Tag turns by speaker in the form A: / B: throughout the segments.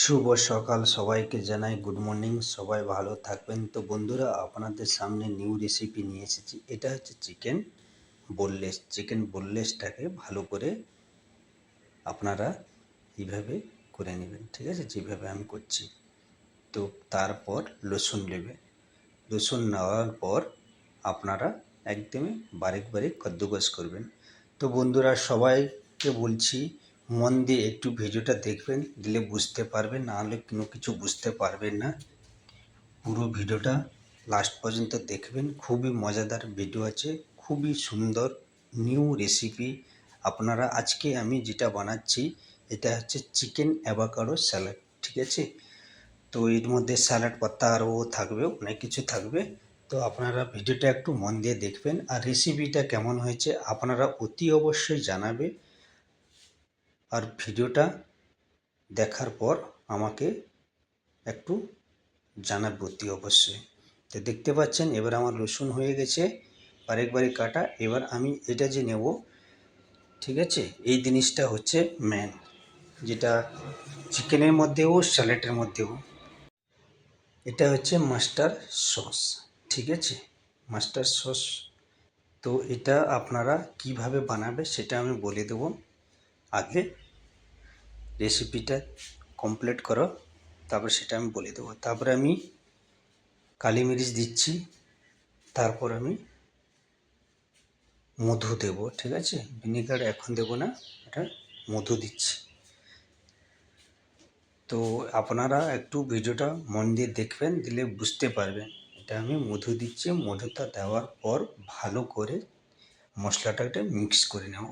A: শুভ সকাল সবাইকে জানাই গুড মর্নিং সবাই ভালো থাকবেন। তো বন্ধুরা, আপনাদের সামনে নিউ রেসিপি নিয়ে এসেছি। এটা হচ্ছে চিকেন বোনলেস চিকেন বোনলেসটাকে ভালো করে আপনারা এইভাবে করে নেবেন, ঠিক আছে? যেভাবে আমি করছি। তো তারপর রসুন নেবে। রসুন নেওয়ার পর আপনারা একদমই বারিক বারিক কদ্দুকস করবেন। তো বন্ধুরা, সবাইকে বলছি মন দিয়ে একটু ভিডিওটা দেখবেন, দিলে বুঝতে পারবেন, না হলে কোনো কিছু বুঝতে পারবেন না। পুরো ভিডিওটা লাস্ট পর্যন্ত দেখবেন, খুবই মজাদার ভিডিও আছে, খুবই সুন্দর নিউ রেসিপি আপনারা আজকে আমি যেটা বানাচ্ছি, এটা হচ্ছে চিকেন অ্যাভাকাডো স্যালাড ঠিক আছে? তো এর মধ্যে স্যালাড পাতা আরও থাকবে, অনেক কিছু থাকবে। তো আপনারা ভিডিওটা একটু মন দিয়ে দেখবেন, আর রেসিপিটা কেমন হয়েছে, আপনারা অতি অবশ্যই জানাবে। আর ভিডিওটা দেখার পর আমাকে একটু জানাবে অতি অবশ্যই। তো দেখতে পাচ্ছেন, এবার আমার রসুন হয়ে গেছে বারেক কাটা, এবার আমি এটা যে নেব, ঠিক আছে? এই জিনিসটা হচ্ছে ম্যান যেটা চিকেনের মধ্যেও, স্যালাডের মধ্যেও। এটা হচ্ছে মাস্টার সস, ঠিক আছে? মাস্টার সস, তো এটা আপনারা কীভাবে বানাবে সেটা আমি বলে দেব। আগে রেসিপিটা কমপ্লিট করো, তারপর সেটা আমি বলে দেবো। তারপরে আমি কালি মরিচ দিচ্ছি, তারপর আমি মধু দেব, ঠিক আছে? ভিনিগার এখন দেব না, এটা মধু দিচ্ছি। তো আপনারা একটু ভিডিওটা মন দিয়ে দেখবেন, দিলে বুঝতে পারবেন। এটা আমি মধু দিচ্ছি, মধুটা দেওয়ার পর ভালো করে মশলাটাকে মিক্স করে নেব।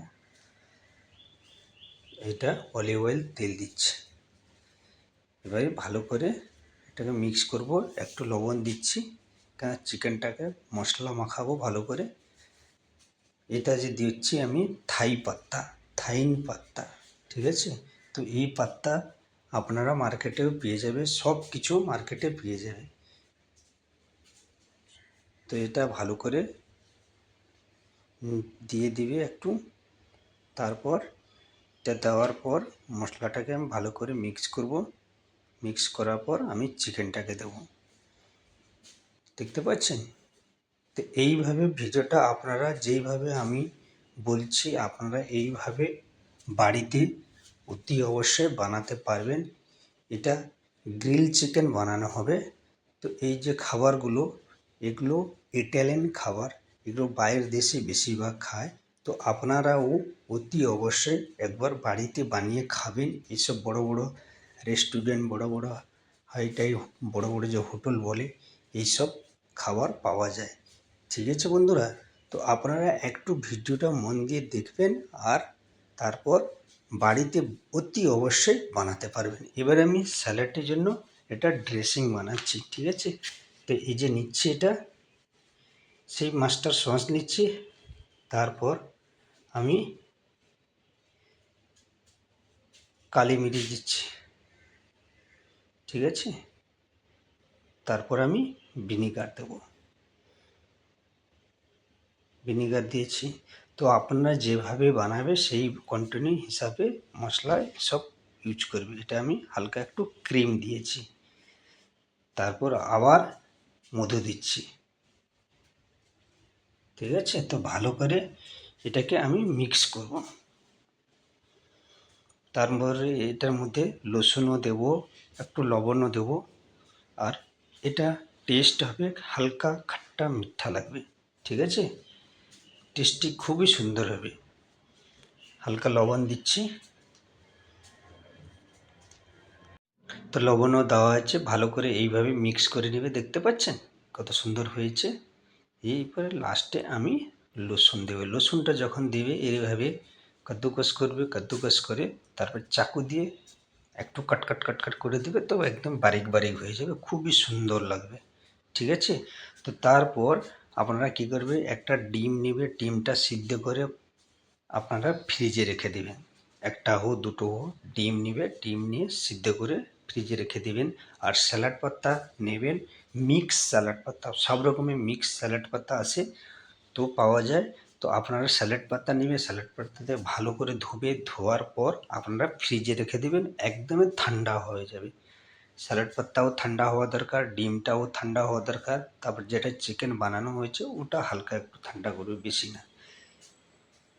A: এটা অলিভ অয়েল তেল দিচ্ছে। এবারে ভালো করে এটাকে মিক্স করব, একটু লবণ দিচ্ছি, কেন চিকেনটাকে মশলা মাখাবো ভালো করে। এটা যে দিচ্ছি আমি থাই পাত্তা, থাইন পাত্তা, ঠিক আছে? তো এই পাত্তা আপনারা মার্কেটেও পেয়ে যাবে, সব কিছু মার্কেটে পেয়ে যাবে। তো এটা ভালো করে দিয়ে দিবে একটু, তারপর এটা দেওয়ার পর মশলাটাকে আমি ভালো করে মিক্স করব। মিক্স করার পর আমি চিকেনটাকে দেব। দেখতে পাচ্ছেন? তো এইভাবে ভিডিওটা আপনারা যেইভাবে আমি বলছি, আপনারা এইভাবে বাড়িতে অতি অবশ্যই বানাতে পারবেন। এটা গ্রিল চিকেন বানানো হবে। তো এই যে খাবারগুলো, এগুলো ইটালিয়ান খাবার, এগুলো বাইরের দেশে বেশিরভাগ খায়। তো আপনারাও অতি অবশ্যই একবার বাড়িতে বানিয়ে খাবেন। এইসব বড় বড় রেস্টুরেন্ট বড় বড় হাইটাই বড় বড় যে হোটেল বলে, এইসব খাবার পাওয়া যায়। ঠিক আছে বন্ধুরা? তো আপনারা একটু ভিডিওটা মন দিয়ে দেখবেন আর তারপর বাড়িতে অতি অবশ্যই বানাতে পারবেন। এবার আমি স্যালাডের জন্য এটা ড্রেসিং বানাচ্ছি, ঠিক আছে? তো এই যে নিচ্ছি এটা, সেই মাস্টার সস নিচ্ছি, তারপর আমি কালি মিরিচ দিচ্ছি। ঠিক আছে? তারপর আমি ভিনিগার দেব। ভিনিগার দিয়েছি। তো আপনারা যেভাবে বানাবে সেই কন্টিনিউ হিসাবে মশলা সব ইউজ করবে। এটা আমি হালকা একটু ক্রিম দিয়েছি। তারপর আবার মধু দিচ্ছি। ঠিক আছে? তো ভালো করে এটাকে আমি মিক্স করব। তারপরে এটার মধ্যে লসুনও দেব, একটু লবণও দেব, আর এটা টেস্ট হবে হালকা খাট্টা মিঠা লাগবে, ঠিক আছে? টেস্টটি খুবই সুন্দর হবে। হালকা লবণ দিচ্ছি। তো লবণও দেওয়া আছে, ভালো করে এইভাবে মিক্স করে নেবে, দেখতে পাচ্ছেন? কত সুন্দর হয়েছে। এইপরে লাস্টে আমি রসুন দেবে। রসুনটা যখন দেবে এইভাবে কাদ্দুকস করবে, কাদ্দুকস করে তারপর চাকু দিয়ে একটু কাট কাট কাট কাট করে দেবে, তো একদম বারিক বারিক হয়ে যাবে, খুবই সুন্দর লাগবে। ঠিক আছে? তো তারপর আপনারা কি করবে, একটা ডিম নেবে, ডিমটা সিদ্ধ করে আপনারা ফ্রিজে রেখে দেবেন। একটা হোক দুটো হোক ডিম নেবে, ডিম নিয়ে সিদ্ধ করে ফ্রিজে রেখে দেবেন। আর স্যালাড পাতা নেবেন, মিক্স স্যালাড পাতা, সব রকমের মিক্স স্যালাড পাতা আছে। তো পাওয়া যায়। তো আপনারা স্যালাড পাতা নেবে স্যালাড পাতাতে ভালো করে ধুবে, ধোয়ার পর আপনারা ফ্রিজে রেখে দেবেন, একদমই ঠান্ডা হয়ে যাবে। স্যালাড পাতাও ঠান্ডা হওয়া দরকার, ডিমটাও ঠান্ডা হওয়া দরকার, তারপর যেটা চিকেন বানানো হয়েছে ওটা হালকা একটু ঠান্ডা করবে, বেশি না।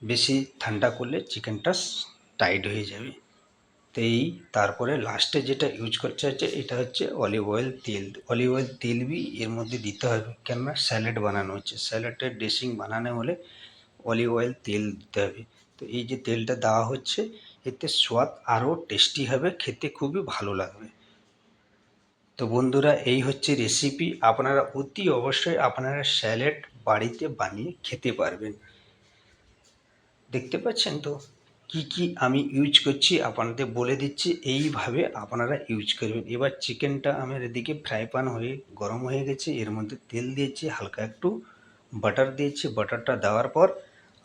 A: বেশি ঠান্ডা করলে চিকেনটা টাইট হয়ে যাবে। তো এই তারপরে লাস্টে যেটা ইউজ করতে হচ্ছে এটা হচ্ছে অলিভ অয়েল তেল। অলিভ অয়েল তেল বি এর মধ্যে দিতে হবে। কেননা স্যালাড বানানো হচ্ছে। স্যালাডের ড্রেসিং বানানো হলে অলিভ অয়েল তেল দিতে হবে। তো এই যে তেলটা দেওয়া হচ্ছে, এতে স্বাদ আরও টেস্টি হবে, খেতে খুবই ভালো লাগবে। তো বন্ধুরা, এই হচ্ছে রেসিপি আপনারা অতি অবশ্যই আপনারা স্যালাড বাড়িতে বানিয়ে খেতে পারবেন। দেখতে পাচ্ছেন তো? কি কি আমি ইউজ করছি আপনাদের বলে দিচ্ছি, এইভাবে আপনারা ইউজ করবেন। এবার চিকেনটা আমার এদিকে ফ্রাই প্যান হয়ে গরম হয়ে গেছে, এর মধ্যে তেল দিয়েছি, হালকা একটু বাটার দিয়েছি বাটারটা দেওয়ার পর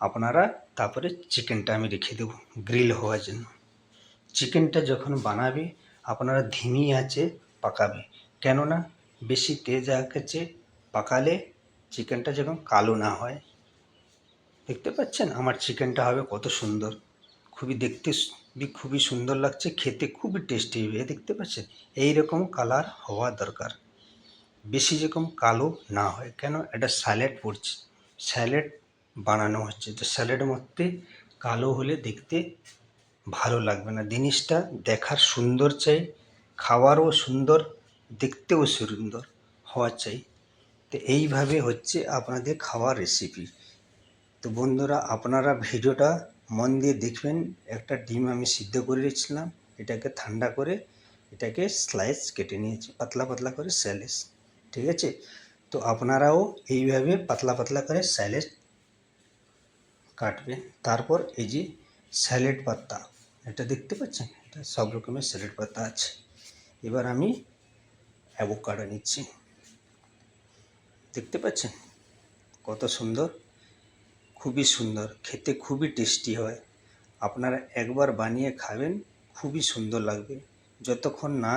A: আপনারা তারপরে চিকেনটা আমি রেখে দেবো গ্রিল হওয়ার জন্য। চিকেনটা যখন বানাবে, আপনারা ধিমি আছে পাকাবে। কেননা বেশি তেজ আঁকেছে, পাকালে চিকেনটা যখন কালো না হয়। দেখতে পাচ্ছেন? আমার চিকেনটা হবে কত সুন্দর। খুবই দেখতে খুবই সুন্দর লাগছে, খেতে খুবই টেস্টি হবে দেখতে পাচ্ছেন? এই রকম কালার হওয়া দরকার। বেশি যেরকম কালো না হয়, কেন? এটা স্যালাড পড়ছে। স্যালাড বানানো হচ্ছে, তো স্যালাডের মধ্যে কালো হলে দেখতে ভালো লাগবে না। জিনিসটা দেখার সুন্দর চাই, খাওয়ারও সুন্দর, দেখতেও সুন্দর হওয়া চাই। তো এইভাবে হচ্ছে আপনাদের খাওয়ার রেসিপি তো বন্ধুরা, আপনারা ভিডিওটা মন দিয়ে দেখবেন একটা ডিম আমি সিদ্ধ করে রেখেছিলাম, এটাকে ঠান্ডা করে এটাকে স্লাইস কেটে নিয়েছি, পাতলা পাতলা করে স্যালেস ঠিক আছে? তো আপনারাও এইভাবে পাতলা পাতলা করে স্যালেড কাটবেন। তারপর এই যে স্যালেড পাতা, এটা দেখতে পাচ্ছেন? এটা সব রকমের স্যালেড পাতা আছে। এবার আমি অ্যাভোকাডো নিচ্ছি। দেখতে পাচ্ছেন? কত সুন্দর। খুবই সুন্দর, খেতে খুবই টেস্টি হয়। আপনারা একবার বানিয়ে খাবেন, খুবই সুন্দর লাগবে। যতক্ষণ না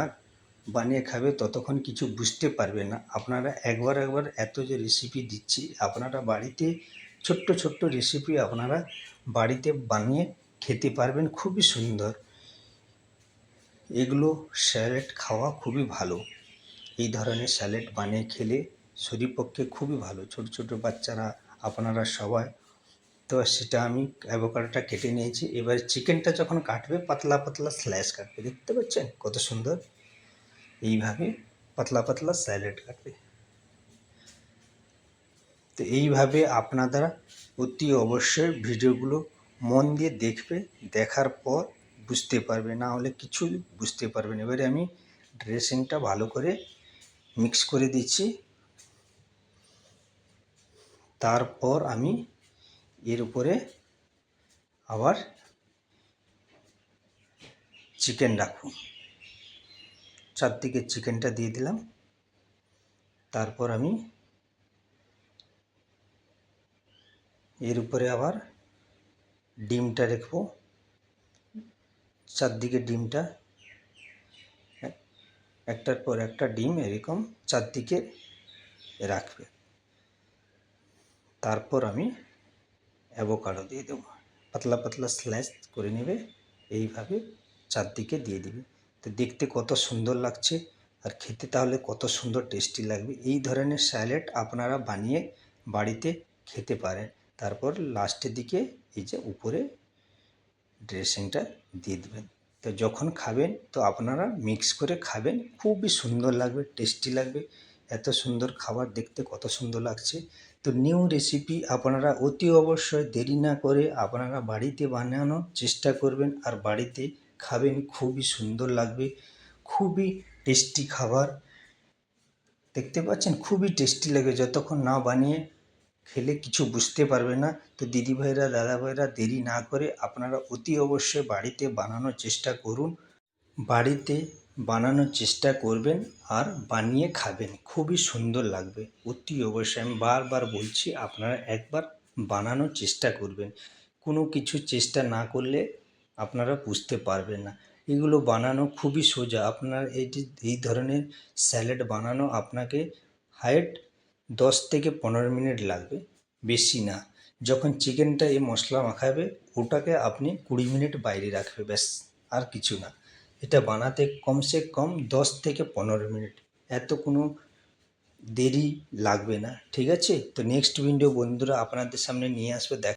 A: বানিয়ে খাবে, ততক্ষণ কিছু বুঝতে পারবে না। আপনারা একবার একবার এত যে রেসিপি দিচ্ছি, আপনারা বাড়িতে ছোট্ট ছোট্ট রেসিপি আপনারা বাড়িতে বানিয়ে খেতে পারবেন, খুবই সুন্দর। এগুলো স্যালাড খাওয়া খুবই ভালো। এই ধরনের স্যালাড বানিয়ে খেলে শরীর পক্ষে খুবই ভালো। ছোট ছোট বাচ্চারা, আপনারা সবাই তো সেটা আমি অ্যাভোকাডোটা কেটে নিয়েছি। এবার চিকেনটা যখন কাটবে, পাতলা পাতলা স্ল্যাশ কাটবে। দেখতে পাচ্ছেন কত সুন্দর? এইভাবে পাতলা পাতলা স্যালাড কাটবে। তো এইভাবে আপনারা অতি অবশ্যই ভিডিওগুলো মন দিয়ে দেখবে, দেখার পর বুঝতে পারবে। না হলে কিছু বুঝতে পারবেন এবারে আমি ড্রেসিংটা ভালো করে মিক্স করে দিচ্ছি। তারপর আমি এর উপরে আবার চিকেন রাখব। চারদিকে চিকেনটা দিয়ে দিলাম। তারপর আমি এর উপরে আবার ডিমটা রাখব। চারদিকে ডিমটা, একটার পর একটা ডিম এরকম চারদিকে রাখবে। তারপর আমি অ্যাভোকাডো দিয়ে দেবো। পাতলা পাতলা স্ল্যাশ করে নেবে, এইভাবে চারদিকে দিয়ে দিবে। তো দেখতে কত সুন্দর লাগছে আর খেতে তাহলে কত সুন্দর টেস্টি লাগবে। এই ধরনের স্যালাড আপনারা বানিয়ে বাড়িতে খেতে পারেন। তারপর লাস্টের দিকে এই যে উপরে ড্রেসিংটা দিয়ে দেবেন। তো যখন খাবেন, তো আপনারা মিক্স করে খাবেন। খুবই সুন্দর লাগবে টেস্টি লাগবে। এত সুন্দর খাবার দেখতে কত সুন্দর লাগছে। তো নিউ রেসিপি আপনারা অতি অবশ্যই দেরি না করে আপনারা বাড়িতে বানানোর চেষ্টা করবেন আর বাড়িতে খাবেন, খুবই সুন্দর লাগবে, খুবই টেস্টি খাবার। দেখতে পাচ্ছেন? খুবই টেস্টি লাগে, যতক্ষণ না বানিয়ে খেলে কিছু বুঝতে পারবে না। তো দিদি ভাইরা দাদা ভাইরা দেরি না করে আপনারা অতি অবশ্যই বাড়িতে বানানোর চেষ্টা করুন। বাড়িতে বানানোর চেষ্টা করবেন আর বানিয়ে খাবেন। খুবই সুন্দর লাগবে। অতি অবশ্যই আমি বারবার বলছি, আপনারা একবার বানানোর চেষ্টা করবেন। কোনো কিছু চেষ্টা না করলে আপনারা বুঝতে পারবেন না। এগুলো বানানো খুবই সোজা। আপনার এই যে, এই ধরনের স্যালাড বানানো আপনাকে হাইট দশ থেকে পনেরো মিনিট লাগবে। বেশি না। যখন চিকেনটা এই মশলা মাখাবে, ওটাকে আপনি কুড়ি মিনিট বাইরে রাখবে, ব্যাস, আর কিছু না। এটা বানাতে কমসে কম দশ থেকে পনেরো মিনিট। এত কোনো দেরি লাগবে না, ঠিক আছে? তো নেক্সট উইন্ডো বন্ধুরা আপনাদের সামনে নিয়ে আসবে, দেখ